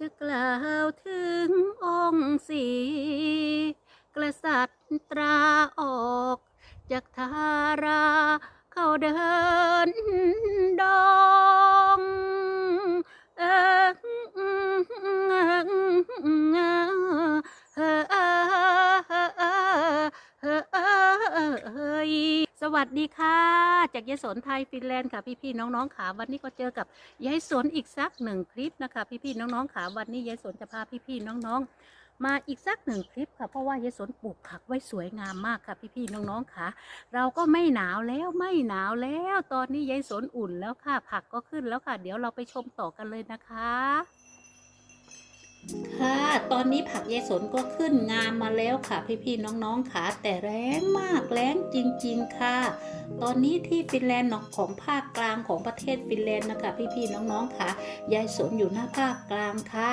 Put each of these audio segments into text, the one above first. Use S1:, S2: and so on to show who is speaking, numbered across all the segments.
S1: จะกล่าวถึงองค์สีกษัตราออกจากทาราเข้าเดินดองเอิงเอิ วัสดีค่ะ จากยายสนไทยฟินแลนด์ค่ะพี่ๆน้องๆขาวันนี้ก็เจอกับยายสนอีกสักหนึ่งคลิปนะคะพี่ๆน้องๆขาวันนี้ยายสนจะพาพี่ๆน้องๆ มาอีกสักหนึ่งคลิปค่ะเพราะว่ายายสนปลูกผักไว้สวยงามมากค่ะพี่ๆน้องๆค่ะเราก็ไม่หนาวแล้วไม่หนาวแล้ว ตอนนี้ยายสนอุ่นแล้วค่ะ ผักก็ขึ้นแล้วค่ะ เดี๋ยวเราไปชมต่อกันเลยนะคะ ค่ะ ตอนนี้ผักยายสนก็ขึ้นงามมาแล้วค่ะ พี่ๆน้องๆค่ะแต่แรงมากแรงจริง ๆ ค่ะ ตอนนี้ที่ฟินแลนด์ของภาคกลางของประเทศฟินแลนด์นะคะ พี่ๆน้องๆค่ะยายสนอยู่หน้าภาคกลางค่ะ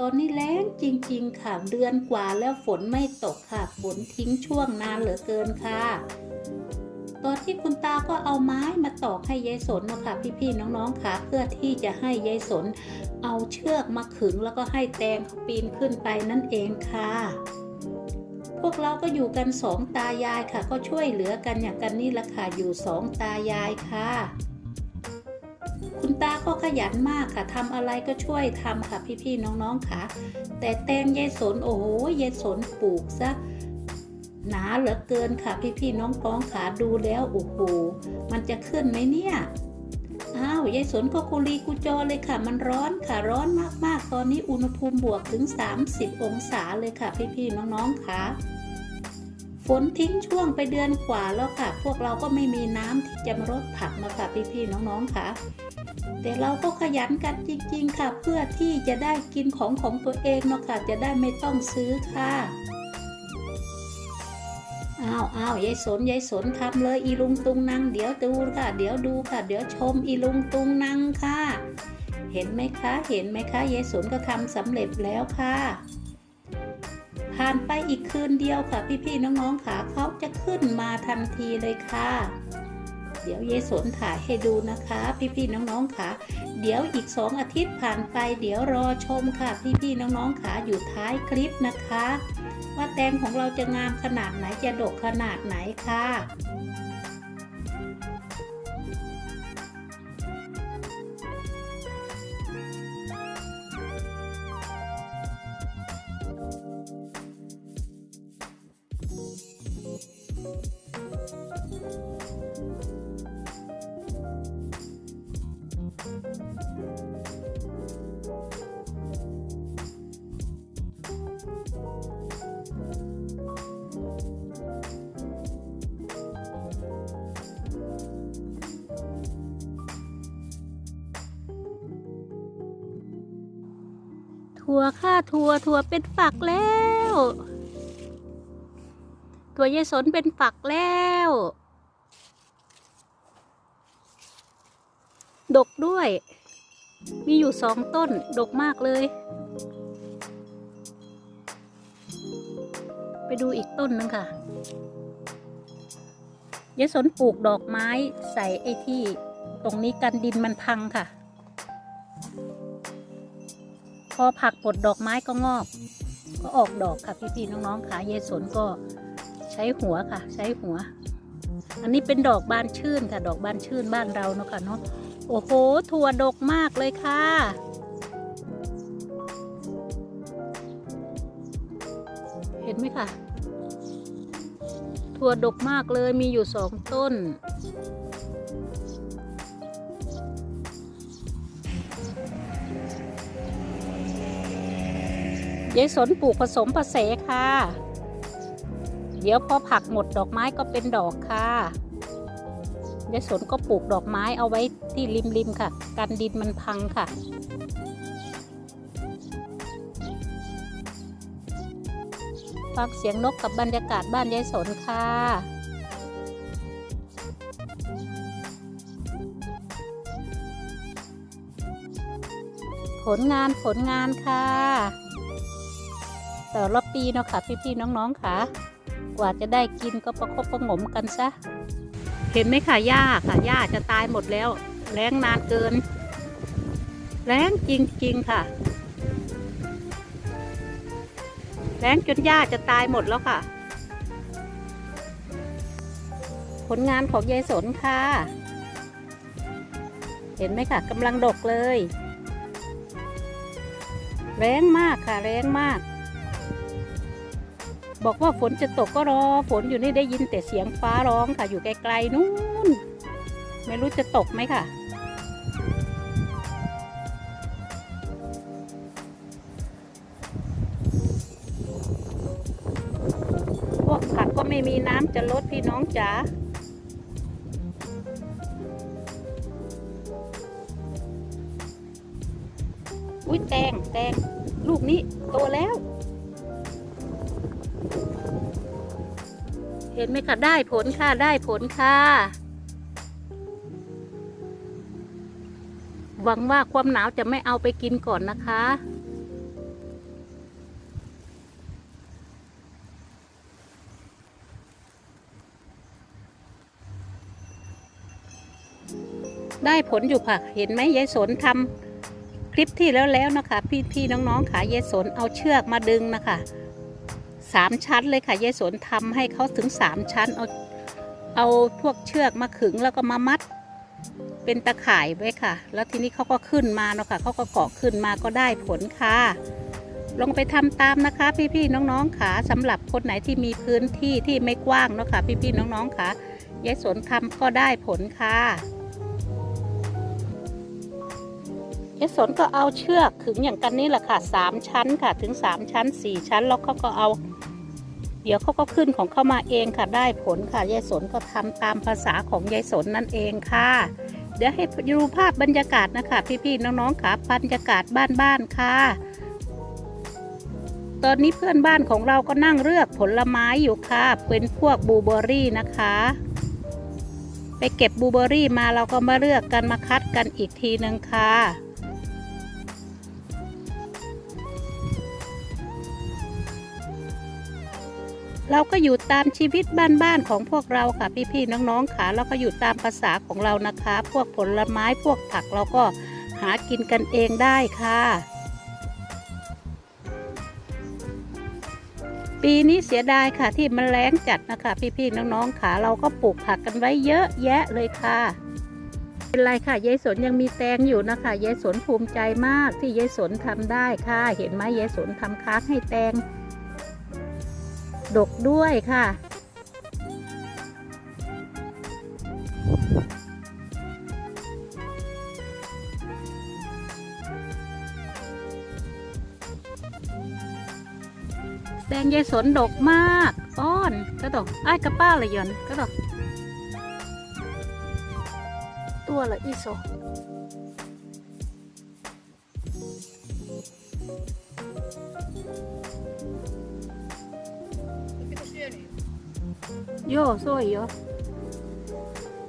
S1: ตอนนี้แรงจริง ๆ ค่ะเดือนกว่าแล้วฝนไม่ตกค่ะ ฝนทิ้งช่วงนานเหลือเกินค่ะตอนที่คุณตาก็เอาไม้มาตอกให้ยายสนนะคะพี่ๆน้องๆค่ะ เพื่อที่จะให้ยายสน เอาเชือกมาขึงแล้วก็ให้แตงเขาปีนขึ้นไปนั่นเองค่ะ พวกเราก็อยู่กันสองตายายค่ะ ก็ช่วยเหลือกันอย่างกันนี่ละค่ะอยู่สองตายายค่ะ คุณตาก็ขยันมากค่ะทำอะไรก็ช่วยทำค่ะพี่ๆน้องๆค่ะ แต่แตงยายสนโอ้โหยายสนปลูกซะหนาเหลือเกินค่ะพี่ๆน้องๆค่ะดูแล้วโอ้โหมันจะขึ้นไหมเนี่ย อ้าวยายสนก็กุลีกุจอเลยค่ะ มันร้อนค่ะร้อนมากๆ ตอนนี้อุณหภูมิบวกถึง 30 องศาเลยค่ะ พี่ๆน้องๆค่ะฝนทิ้งช่วงไปเดือนกว่าแล้วค่ะ พวกเราก็ไม่มีน้ำที่จะมารดผักมาค่ะพี่ๆน้องๆค่ะ แต่เราก็ขยันกันจริงๆค่ะ เพื่อที่จะได้กินของของตัวเองเนาะค่ะจะได้ไม่ต้องซื้อค่ะ อ้าวอ้าวยายสนยายสนทำเลยอีลุงตุงนางเดี๋ยวดูค่ะ เดี๋ยวดูค่ะ เดี๋ยวชมอีลุงตุงนางค่ะ เห็นไหมคะ เห็นไหมคะยายสนก็ทำสำเร็จแล้วค่ะ ผ่านไปอีกคืนเดียวค่ะ พี่ๆน้องๆค่ะเขาจะขึ้นมาทันทีเลยค่ะ เดี๋ยวยายสนถ่ายให้ดูนะคะ พี่ๆน้องๆค่ะ เดี๋ยวอีกสองอาทิตย์ผ่านไป เดี๋ยวรอชมค่ะ พี่ๆน้องๆค่ะอยู่ท้ายคลิปนะคะ ว่าแตงของเราจะงามขนาดไหนจะดกขนาดไหนค่ะ ถั่วค่ะถั่วถั่วเป็นฝักแล้ว ถั่วยายสนเป็นฝักแล้ว ดกด้วย มีอยู่สองต้น ดกมากเลย ไปดูอีกต้นนึงค่ะยายสนปลูกดอกไม้ใส่ไอ้ที่ ตรงนี้กันดินมันพังค่ะ อผักปลดดอกไม้ก็งอก ก็ออกดอกค่ะพี่ๆน้องๆค่ะเยสนก็ใช้หัวค่ะ ใช้หัว อันนี้เป็นดอกบานชื่นค่ะ ดอกบานชื่นบ้านเราเนาะค่ะเนาะโอ้โหถั่วดกมากเลยค่ะ เห็นไหมค่ะถั่วดกมากเลยมีอยู่สองต้น ยายสนปลูกผสมผสมค่ะ เดี๋ยวพอผักหมดดอกไม้ก็เป็นดอกค่ะยายสนก็ปลูกดอกไม้เอาไว้ที่ริมริมๆค่ะ กันดินมันพังค่ะ ฟังเสียงนกกับบรรยากาศบ้านยายสนค่ะผลงานผลงานค่ะ แต่ละปีเนาะค่ะพี่ๆน้องๆค่ะ กว่าจะได้กินก็ประคบประงมกันซะ เห็นไหมค่ะหญ้าค่ะหญ้าจะตายหมดแล้ว แรงนานเกิน แรงจริงๆค่ะแล้งจนหญ้าจะตายหมดแล้วค่ะ ผลงานของยายสนค่ะ เห็นไหมค่ะกำลังดกเลย แรงมากค่ะแรงมาก บอกว่าฝนจะตกก็รอ ฝนอยู่นี่ได้ยินแต่เสียงฟ้าร้องค่ะ อยู่ไกลๆนู้นไม่รู้จะตกไหมค่ะ พวกผักก็ไม่มีน้ำจะลดพี่น้องจ๋าอุ้ยแตงแตงลูกนี้โตแล้ว ห็นไหมคะได้ผลค่ะได้ผลค่ะ หวังว่าความหนาวจะไม่เอาไปกินก่อนนะคะได้ผลอยู่ค่ะ เห็นไหมยายสนทำคลิปที่แล้วแล้วนะคะ พี่พี่ๆน้องๆค่ะยายสนเอาเชือกมาดึงนะคะ สามชั้นเลยค่ะยายสนทำให้เขาถึงสามชั้นเอาเอาพวกเชือกมาขึงแล้วก็มามัด เป็นตะข่ายไว้ค่ะ แล้วทีนี้เขาก็ขึ้นมาเนาะค่ะเขาก็เกาะขึ้นมาก็ได้ผลค่ะ ลองไปทำตามนะคะ พี่ๆน้องๆค่ะสำหรับคนไหนที่มีพื้นที่ที่ไม่กว้างเนาะค่ะพี่ๆน้องๆค่ะยายสนทำก็ได้ผลค่ะยายสนก็เอาเชือกขึงอย่างกันนี่แหละค่ะสามชั้นค่ะถึงสามชั้นสี่ชั้นแล้วเขาก็เอา เดี๋ยวเขาก็ขึ้นของเขามาเองค่ะ ได้ผลค่ะยายสนก็ทำตามภาษาของยายสนนั่นเองค่ะ เดี๋ยวให้ดูภาพบรรยากาศนะคะ พี่ๆน้องๆค่ะบรรยากาศบ้านๆค่ะ ตอนนี้เพื่อนบ้านของเราก็นั่งเลือกผลไม้อยู่ค่ะ เป็นพวกบูเบอรี่นะคะไปเก็บบูเบอร์รี่มาเราก็มาเลือกกันมาคัดกันอีกทีหนึ่งค่ะ เราก็อยู่ตามชีวิตบ้านๆของพวกเราค่ะพี่ๆน้องๆค่ะเราก็อยู่ตามภาษาของเรานะคะ พวกผลไม้พวกผักเราก็หากินกันเองได้ค่ะ ปีนี้เสียดายค่ะที่มันแรงจัดนะคะ พี่ๆน้องๆค่ะเราก็ปลูกผักกันไว้เยอะแยะเลยค่ะเป็นไรค่ะยายสนยังมีแตงอยู่นะคะยายสนภูมิใจมากที่ยายสนทำได้ค่ะ เห็นไหมยายสนทำค้างให้แตง ดกด้วยค่ะแดงยายสนดกมากอ้อนก็ดอกไอ้กระป้าเลยยนก็ดอกตัวละอีโซ โย่โซ่ยโย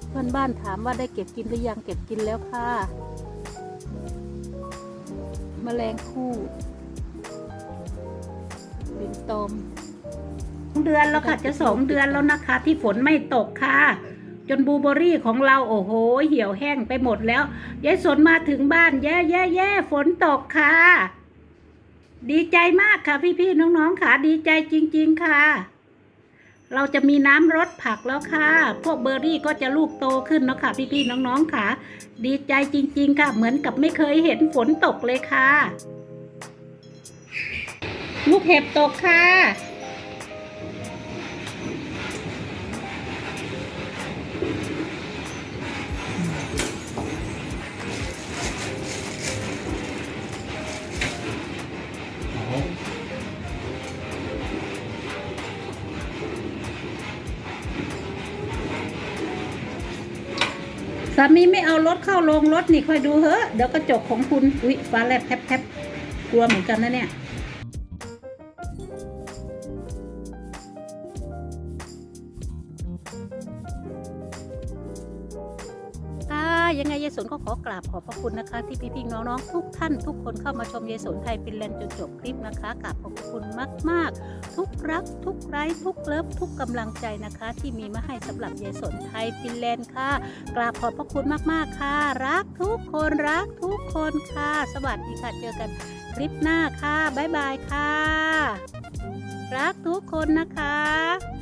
S1: เพื่อนบ้านถามว่าได้เก็บกินหรือยังเก็บกินแล้วค่ะมแมลงคู่ลินตมเดือนแล้วค่ะ จะสองเดือนแล้วนะคะ ที่ฝนไม่ตกค่ะ จนบูเบอรี่ของเราโอ้โห เหี่ยวแห้งไปหมดแล้วยายสนมาถึงบ้านแย่แย่แย่ฝนตกค่ะ ดีใจมากค่ะพี่ๆน้องๆค่ะ ดีใจจริง ๆ ค่ะ เราจะมีน้ำรสผักแล้วค่ะ พวกเบอร์รี่ก็จะลูกโตขึ้นเนาะค่ะ พี่ๆน้องๆค่ะ ดีใจจริง ๆ ค่ะ เหมือนกับไม่เคยเห็นฝนตกเลยค่ะ ลูกเห็บตกค่ะามีไม่เอารถเข้าโรงรถนี่คอยดูเฮ้อะเดี๋ยวกระจกของคุณอุ๊ยฟ้าแลบแทบๆกลัวเหมือนกันนะเนี่ย ยังไงยายสนก็ขอกราบขอบพระคุณนะคะ ที่พี่ๆน้องๆทุกท่านทุกคนเข้ามาชมยายสนไทยฟินแลนด์จนจบคลิปนะคะกราบขอบคุณมาก ๆ ทุกรัก ทุกไร้ทุกเลิฟทุกกำลังใจนะคะ ที่มีมาให้สำหรับยายสนไทยฟินแลนด์ค่ะ กราบขอบพระคุณมากๆค่ะ รักทุกคนรักทุกคนค่ะ สวัสดีค่ะเจอกันคลิปหน้าค่ะบ๊ายบายค่ะ รักทุกคนนะคะ